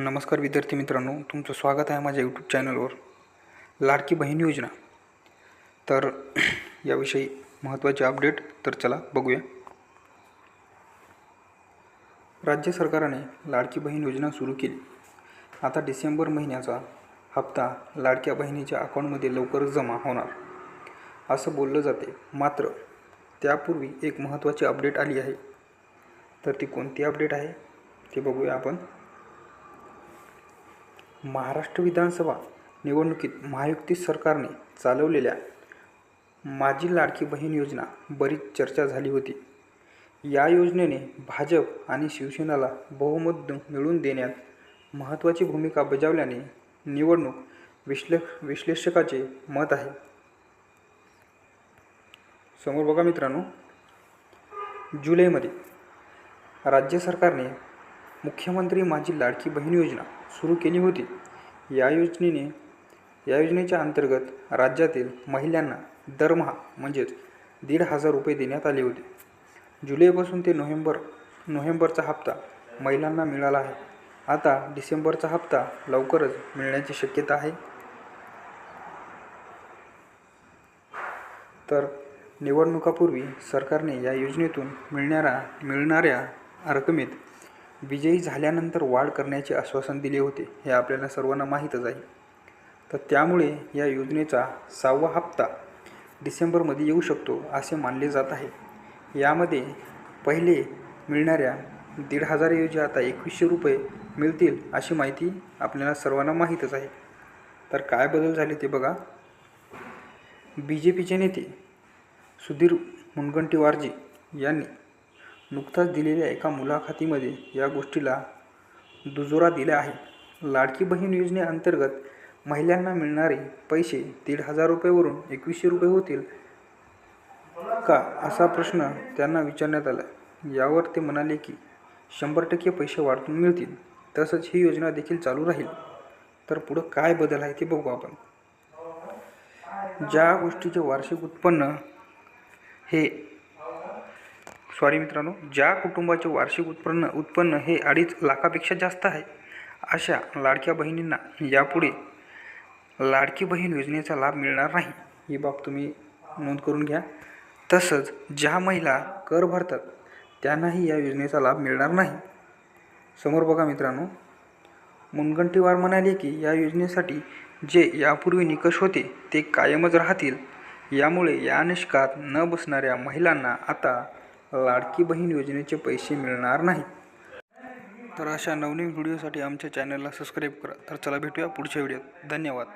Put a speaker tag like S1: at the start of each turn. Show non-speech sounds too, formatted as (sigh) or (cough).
S1: नमस्कार विद्यार्थी मित्रांनो तुमचं स्वागत आहे माझ्या यूट्यूब चॅनलवर लाडकी बहीण योजना. तर (clears throat) याविषयी महत्त्वाचे अपडेट तर चला बघूया. राज्य सरकारने लाडकी बहीण योजना सुरू केली. आता डिसेंबर महिन्याचा हप्ता लाडक्या बहिणीच्या अकाउंटमध्ये लवकरच जमा होणार. असं बोललं जाते. मात्र त्यापूर्वी एक महत्त्वाची अपडेट आली आहे. तर ती कोणती अपडेट आहे ते बघूया आपण. महाराष्ट्र विधानसभा निवडणुकीत महायुती सरकारने चालवलेल्या माझी लाडकी बहीण योजना बरीच चर्चा झाली होती. या योजनेने भाजप आणि शिवसेनेला बहुमत मिळवून देण्यात महत्त्वाची भूमिका बजावल्याने निवडणूक विश्ले विश्लेषकाचे मत आहे. समोर बघा मित्रांनो जुलैमध्ये राज्य सरकारने मुख्यमंत्री माझी लाडकी बहीण योजना सुरू केली होती. या योजनेने या योजनेच्या अंतर्गत राज्यातील महिलांना दरमहा म्हणजेच दीड हजार रुपये देण्यात आले होते. जुलैपासून ते नोव्हेंबर नोव्हेंबरचा हप्ता महिलांना मिळाला आहे. आता डिसेंबरचा हप्ता लवकरच मिळण्याची शक्यता आहे. तर निवडणुकापूर्वी सरकारने या योजनेतून मिळणाऱ्या मिळणाऱ्या रकमेत विजयी झाल्यानंतर वाढ करण्याचे आश्वासन दिले होते हे आपल्याला सर्वांना माहीतच आहे. तर त्यामुळे या योजनेचा सहावा हप्ता डिसेंबरमध्ये येऊ शकतो असे मानले जात आहे. यामध्ये पहिले मिळणाऱ्या दीड हजारऐवजी आता एकवीसशे रुपये मिळतील अशी माहिती आपल्याला सर्वांना माहीतच आहे. तर काय बदल झाले ते बघा. बी जे पीचे नेते सुधीर मुनगंटीवारजी यांनी नुकताच दिलेल्या एका मुलाखतीमध्ये या गोष्टीला दुजोरा दिला आहे. लाडकी बहीण योजनेअंतर्गत महिलांना मिळणारे पैसे दीड हजार रुपयेवरून एकवीसशे रुपये होतील का असा प्रश्न त्यांना विचारण्यात आला. यावर ते म्हणाले की शंभर टक्के पैसे वाढतून मिळतील. तसंच ही योजना देखील चालू राहील. तर पुढं काय बदल आहे ते बघू आपण. ज्या गोष्टीचे वार्षिक उत्पन्न हे सॉरी मित्रांनो ज्या कुटुंबाचे वार्षिक उत्पन्न उत्पन्न हे अडीच लाखापेक्षा जास्त आहे अशा लाडक्या बहिणींना यापुढे लाडकी बहीण योजनेचा लाभ मिळणार नाही. ही बाब तुम्ही नोंद करून घ्या. तसंच ज्या महिला कर भरतात त्यांनाही या योजनेचा लाभ मिळणार नाही. समोर बघा मित्रांनो मुनगंटीवार म्हणाले की या योजनेसाठी जे यापूर्वी निकष होते ते कायमच राहतील. यामुळे या निष्कात न बसणाऱ्या महिलांना आता लाडकी बहीण योजनेचे पैसे मिळणार नाहीत तर अशा नवनवीन व्हिडिओसाठी आमच्या चॅनलला सबस्क्राईब करा. तर चला भेटूया पुढच्या व्हिडिओत. धन्यवाद.